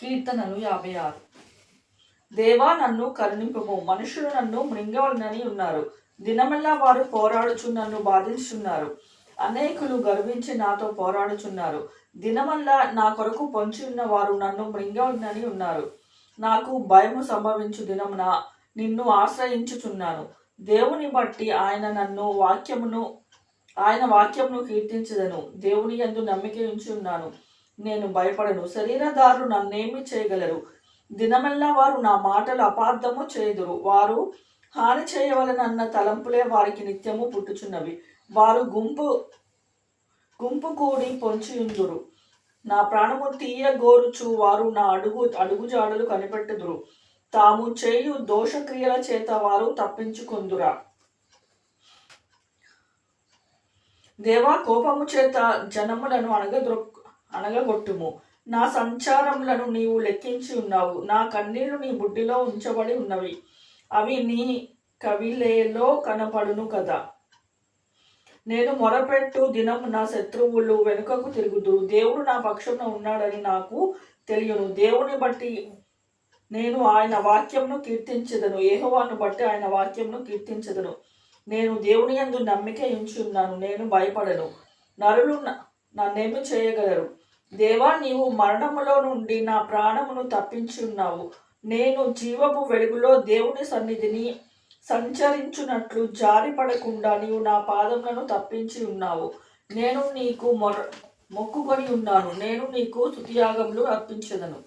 కీర్తనలు యాభై ఆరు. దేవా నన్ను కరుణింపము మనుషులు నన్ను మృంగవలనని ఉన్నారు. దినమల్లా వారు పోరాడుచు నన్ను బాధించున్నారు. అనేకులు గర్వించి నాతో పోరాడుచున్నారు. దినమల్లా నా కొరకు పొంచి ఉన్న వారు నన్ను మృంగవలనని ఉన్నారు. నాకు భయము సంభవించు దినమున నిన్ను ఆశ్రయించుచున్నాను. దేవుని బట్టి ఆయన నన్ను వాక్యమును ఆయన వాక్యమును కీర్తించదను. దేవుని యందు నమ్మిక ఉంచి ఉన్నాను నేను భయపడను. శరీరదారులు నన్నేమి చేయగలరు. దినమల్లా వారు నా మాటలు అపార్థము చేయుదురు. వారు హాని చేయవలనన్న తలంపులే వారికి నిత్యము పుట్టుచున్నవి. వారు గుంపు గుంపు కూడి పొంచియుందురు. నా ప్రాణము తీయ గోరుచు వారు నా అడుగు అడుగుజాడలు కనిపెట్టుదురు. తాము చేయు దోషక్రియల చేత వారు తప్పించుకుందురా. దేవా కోపము చేత జనములను అణగద్రొక్ అనగగొట్టుము నా సంచారములను నీవు లెక్కించి ఉన్నావు. నా కన్నీళ్ళు నీ బుడ్డిలో ఉంచబడి ఉన్నవి. అవి నీ కవిలేలో కనపడును కదా. నేను మొరపెట్టు దినం నా శత్రువులు వెనుకకు తిరుగుదు దేవుడు నా పక్షంలో ఉన్నాడని నాకు తెలియను. దేవుని బట్టి నేను ఆయన వాక్యంను కీర్తించదను. ఏహోవాను బట్టి ఆయన వాక్యంను కీర్తించదను. నేను దేవుని యందు నమ్మిక ఉంచి ఉన్నాను నేను భయపడను. నరులు న- నన్నేమి చేయగలరు? దేవా నీవు మరణములో నుండి నా ప్రాణమును తప్పించి ఉన్నావు నేను జీవపు వెలుగులో దేవుని సన్నిధిని సంచరించున్నట్లు జారిపడకుండా నీవు నా పాదములను తప్పించి ఉన్నావు. నేను నీకు మొర మొక్కుకొని ఉన్నాను. నేను నీకు తుతియాగములు అర్పించదను.